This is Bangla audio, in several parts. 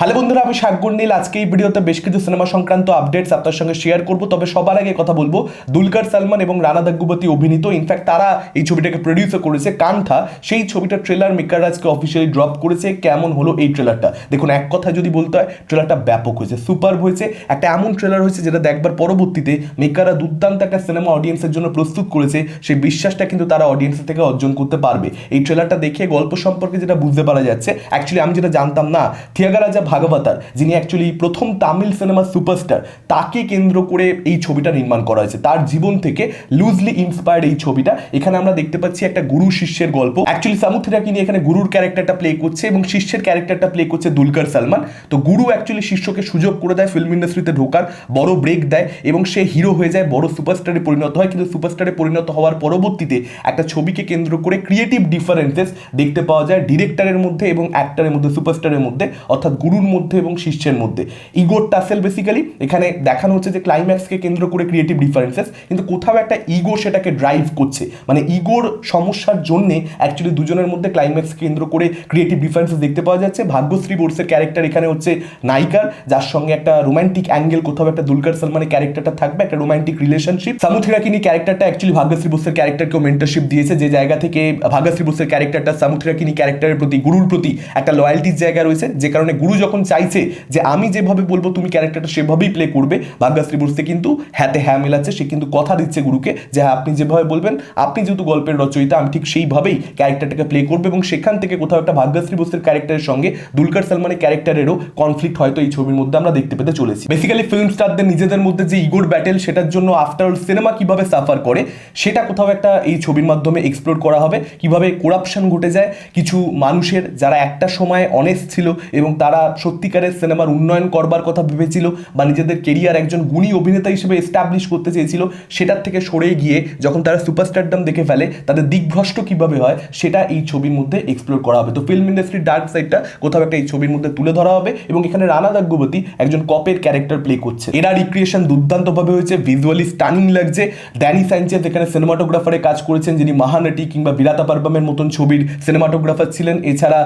হ্যালো বন্ধুরা, আমি শাকগুর নীল। আজকে এই ভিডিওতে বেশ কিছু সিনেমা সংক্রান্ত আপডেটস আপনার সঙ্গে শেয়ার করব। তবে সবার আগে কথা বলব, দুলকার সালমান এবং রানা দাগ্গুবতী অভিনীত ইনফ্যাক্ট তারা এই ছবিটাকে প্রডিউসও করেছে, কান্থা। সেই ছবিটার ট্রেলার মেকার আজকে অফিসিয়ালি ড্রপ করেছে। কেমন হলো এই ট্রেলারটা দেখুন, এক কথা যদি বলতে হয় ট্রেলারটা ব্যাপক হয়েছে সুপার হয়েছে। একটা এমন ট্রেলার হয়েছে যেটা দেখবার পরবর্তীতে মেকাররা দুর্দান্ত একটা সিনেমা অডিয়েন্সের জন্য প্রস্তুত করেছে। সেই বিশ্বাসটা কিন্তু তারা অডিয়েন্সের থেকে অর্জন করতে পারবে। এই ট্রেলারটা দেখে গল্প সম্পর্কে যেটা বুঝতে পারা যাচ্ছে অ্যাকচুয়ালি আমি যেটা জানতাম না থিয়াগারাজা ভাগবতার, যিনি অ্যাকচুয়ালি প্রথম তামিল সিনেমার সুপারস্টার তাকে কেন্দ্র করে এই ছবিটা নির্মাণ করা হয়েছে। তার জীবন থেকে লুজলি ইন্সপায়ার্ড এই ছবিটা। এখানে আমরা দেখতে পাচ্ছি একটা গুরু শিষ্যের গল্প। অ্যাকচুয়ালি সামুথিরাকি নিয়ে এখানে গুরুর ক্যারেক্টারটা প্লে করছে এবং শিষ্যের ক্যারেক্টারটা প্লে করছে দুলকার সালমান। তো গুরু অ্যাকচুয়ালি শিষ্যকে সুযোগ করে দেয় ফিল্ম ইন্ডাস্ট্রিতে ঢোকার, বড় ব্রেক দেয় এবং সে হিরো হয়ে যায়, বড় সুপারস্টারে পরিণত হয়। কিন্তু সুপারস্টারে পরিণত হওয়ার পরবর্তীতে একটা ছবিকে কেন্দ্র করে ক্রিয়েটিভ ডিফারেন্সেস দেখতে পাওয়া যায় ডিরেক্টরের মধ্যে এবং অ্যাক্টারের মধ্যে সুপারস্টারের মধ্যে। অর্থাৎ গুরুর মধ্যে এবং শিষ্যের মধ্যে। ইগোর টাসেল বেসিক্যালি এখানে দেখানো হচ্ছে যে ক্লাইম্যাক্সকে কেন্দ্র করে ক্রিয়েটিভ ডিফারেন্সেস কিন্তু কোথাও একটা ইগো সেটাকে ড্রাইভ করছে। মানে ইগোর সমস্যার জন্যে অ্যাকচুয়ালি দুজনের মধ্যে ক্লাইম্যাক্স কেন্দ্র করে ক্রিয়েটিভ ডিফারেন্সেস দেখতে পাওয়া যাচ্ছে। ভাগ্যশ্রী বোরসের ক্যারেক্টার এখানে হচ্ছে নায়িকার যার সঙ্গে একটা রোমান্টিক অ্যাঙ্গেল কোথাও একটা দুলকার সালমানের ক্যারেক্টারটা থাকবে, একটা রোমান্টিক রিলেশনশিপ সামুথিরাকিনি ক্যারেক্টারটা অ্যাকচুয়ালি ভাগ্যশ্রী বোসের ক্যারেক্টারকেও মেন্টারশিপ দিয়েছে, যে জায়গা থেকে ভাগ্যশ্রী বোসের ক্যারেক্টারটা সামুথিরাকিনি ক্যারেক্টারের প্রতি, গুরুর প্রতি একটা লয়্যালটির জায়গা রয়েছে, যে কারণে গুরু যখন চাইছে যে আমি যেভাবে বলব, তুমি ক্যারেক্টারটা সেভাবেই প্লে করবে, ভাগ্যশ্রী বোসে কিন্তু হ্যাতে হ্যাঁ মেলাচ্ছে, সে কিন্তু কথা দিচ্ছে গুরুকে যে হ্যাঁ আপনি যেভাবে বলবেন, আপনি যেহেতু গল্পের রচয়িতা, আমি ঠিক সেইভাবেই ক্যারেক্টারটাকে প্লে করব এবং সেখান থেকে কোথাও একটা ভাগ্যশ্রী বোসের ক্যারেক্টারের সঙ্গে দুলকার সালমানের ক্যারেক্টারেরও কনফ্লিক্ট হয়তো এই ছবির মধ্যে আমরা দেখতে পেতে চলেছি। বেসিক্যালি ফিল্ম স্টারদের নিজেদের মধ্যে যে ইগোর ব্যাটেল সেটার জন্য আফটার সিনেমা কীভাবে সাফার করে, সেটা কোথাও একটা এই ছবির মাধ্যমে এক্সপ্লোর করা হবে, কীভাবে করাপশন ঘটে যায়, কিছু মানুষের যারা একটা সময় অনেস্ট ছিল এবং তারা সত্যিকারের সিনেমার উন্নয়ন করবার কথা ভেবেছিল বা নিজেদের কেরিয়ার একজন গুণী অভিনেতা হিসেবে এস্টাবলিশ করতে চেয়েছিল, সেটার থেকে সরে গিয়ে যখন তারা সুপারস্টারডাম দেখে ফেলে, তাদের দিকভ্রষ্ট কীভাবে হয়, সেটা এই ছবির মধ্যে এক্সপ্লোর করা হবে। তো ফিল্ম ইন্ডাস্ট্রির ডার্ক সাইডটা কোথাও একটা এই ছবির মধ্যে তুলে ধরা হবে এবং এখানে রানা দাগ্গবতী একজন কপের ক্যারেক্টার প্লে করছে। এরা রিক্রিয়েশন দুর্দান্তভাবে হয়েছে ভিজুয়ালি স্টানিং লাগছে। ড্যানি স্যাঞ্চেজ এখানে সিনেমাটোগ্রাফারে কাজ করেছেন, যিনি মহানটি কিংবা বিরাতা পারবামের মতন ছবির সিনেমাটোগ্রাফার ছিলেন। এছাড়া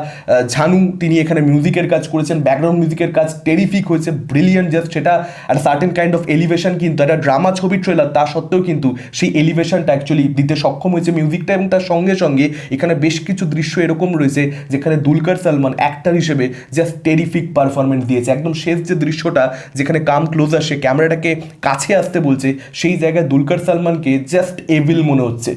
ঝানু, তিনি এখানে মিউজিকের কাজ করেছেন। ব্যাকগ্রাউন্ড মিউজিকের কাজ টেরিফিক হয়েছে ব্রিলিয়ান্ট জাস্ট সেটা আর সার্টেন কাইন্ড অফ এলিভেশন কিন্তু, একটা ড্রামা ছবি ট্রেলার তা সত্ত্বেও কিন্তু সেই এলিভেশনটা অ্যাকচুয়ালি দিতে সক্ষম হয়েছে মিউজিকটা এবং তার সঙ্গে সঙ্গে এখানে বেশ কিছু দৃশ্য এরকম রয়েছে যেখানে দুলকার সালমান অ্যাক্টার হিসেবে জাস্ট টেরিফিক পারফরমেন্স দিয়েছে। একদম শেষ যে দৃশ্যটা যেখানে কাম ক্লোজার সে ক্যামেরাটাকে কাছে আসতে বলছে, সেই জায়গায় দুলকার সালমানকে জাস্ট এভিল মনে হচ্ছে।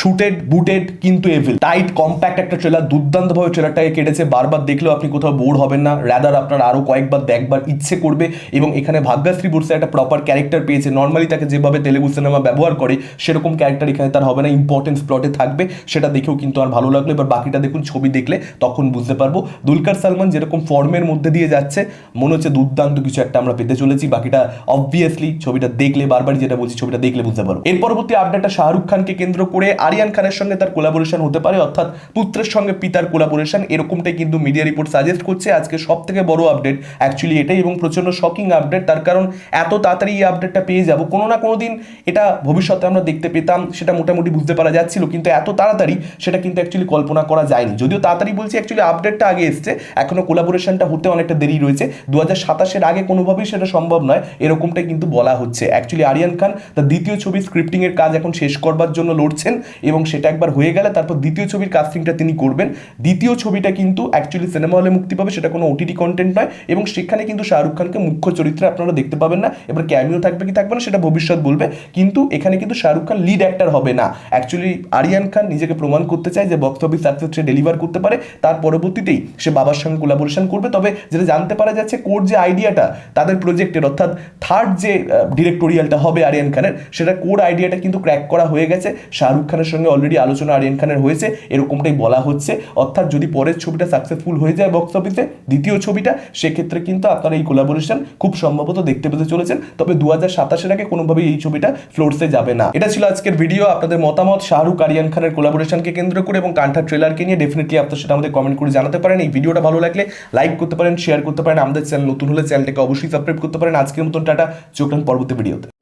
শুটেড বুটেড কিন্তু এভিল টাইট কম্প্যাক্ট একটা ট্রেলার দুর্দান্তভাবে ট্রেলারটাকে কেটেছে। বারবার দেখলেও আপনি কোথাও বোর হবেন না। রাদার আপনার আরও কয়েকবার দেখবার ইচ্ছে করবে এবং এখানে ভাগ্যশ্রী বুরসা একটা প্রপার ক্যারেক্টার পেয়েছে। নর্মালি তাকে যেভাবে তেলেগু সিনেমা ব্যবহার করে, সেরকম ক্যারেক্টার এখানে তার হবে না ইম্পর্টেন্স প্লটে থাকবে, সেটা দেখেও কিন্তু আর ভালো লাগল। এবার বাকিটা দেখুন, ছবি দেখলে তখন বুঝতে পারব। দুলকার সালমান যেরকম ফর্মের মধ্যে দিয়ে যাচ্ছে, মনে হচ্ছে দুর্দান্ত কিছু একটা আমরা পেতে চলেছি। বাকিটা অবভিয়াসলি ছবিটা দেখলে বারবার যেটা বলছি, ছবিটা দেখলে বুঝতে পারব। এর পরবর্তী আপডেটটা শাহরুখ খানকে কেন্দ্র করে আরিয়ান খানের সঙ্গে তার কোলাবোরেশন হতে পারে, অর্থাৎ পুত্রের সঙ্গে পিতার কোলাবোরেশন এরকমটাই কিন্তু মিডিয়া রিপোর্ট সাজেস্ট করছে। আজকে সব থেকে বড় আপডেট অ্যাকচুয়ালি এটাই এবং প্রচণ্ড শকিং আপডেট তার কারণ এত তাড়াতাড়ি এই আপডেটটা পেয়ে যাব। কোনো না কোনো দিন এটা ভবিষ্যতে আমরা দেখতে পেতাম, সেটা মোটামুটি বুঝতে পারা যাচ্ছিল, কিন্তু এত তাড়াতাড়ি সেটা কিন্তু অ্যাকচুয়ালি কল্পনা করা যায়নি। যদিও তাড়াতাড়ি বলছি অ্যাকচুয়ালি আপডেটটা আগে এসছে, এখনও কোলাবোরেশনটা হতে অনেকটা দেরি রয়েছে। দু হাজার সাতাশের আগে কোনোভাবেই সেটা সম্ভব নয়, এরকমটাই কিন্তু বলা হচ্ছে। অ্যাকচুয়ালি আরিয়ান খান তার দ্বিতীয় ছবি স্ক্রিপ্টিং এর কাজ এখন শেষ করবার জন্য লড়ছেন এবং সেটা একবার হয়ে গেলে তারপর দ্বিতীয় ছবির কাস্টিংটা তিনি করবেন। দ্বিতীয় ছবিটা কিন্তু অ্যাকচুয়ালি সিনেমা হলে মুক্তি পাবে, সেটা কোনো ওটিটি কন্টেন্ট নয় এবং সেখানে কিন্তু শাহরুখ খানকে মুখ্য চরিত্রে আপনারা দেখতে পাবেন না। এবার ক্যামিও থাকবে কি থাকবে না সেটা ভবিষ্যৎ বলবে। কিন্তু এখানে কিন্তু শাহরুখ খান লিড অ্যাক্টর হবে না। অ্যাকচুয়ালি আরিয়ান খান নিজেকে প্রমাণ করতে চায় যে বক্স অফিস সাকসেস সে ডেলিভার করতে পারে। তার পরবর্তীতেই সে বাবার সঙ্গে কোলাবোরেশন করবে। তবে যেটা জানতে পারা যাচ্ছে কোর যে আইডিয়াটা তাদের প্রজেক্টের অর্থাৎ থার্ড যে ডিরেক্টোরিয়ালটা হবে আরিয়ান খানের, সেটা কোর আইডিয়াটা কিন্তু ক্র্যাক করা হয়ে গেছে। শাহরুখ খানের সঙ্গে অলরেডি আলোচনা আরিয়ান খানের হয়েছে। এরকমটাই বলা হচ্ছে। অর্থাৎ যদি পরের ছবিটা সাকসেসফুল হয়ে যায় বক্স অফিসে দ্বিতীয় ছবিটা, সেক্ষেত্রে কিন্তু আপনারা এই কোলাবোরেশন খুব সম্ভবত দেখতে পেতে চলেছেন। তবে দু হাজার সাতাশের আগে কোনোভাবেই এই ছবিটা ফ্লোরসে যাবে না। এটা ছিল আজকের ভিডিও আপনাদের মতামত, শাহরুখ, আরিয়ান খানের কোলাবোরেশনকে কেন্দ্র করে এবং কান্ঠা ট্রেলারকে নিয়ে ডেফিনেটলি আপনার সেটা আমাদের কমেন্ট করে জানাতে পারেন। এই ভিডিওটা ভালো লাগলে লাইক করতে পারেন শেয়ার করতে পারেন। আমাদের চ্যানেল নতুন হলে চ্যানেলটাকে অবশ্যই সাবস্ক্রাইব করতে পারেন। আজকের মতন টাটা। চোখ পরবর্তী ভিডিওতে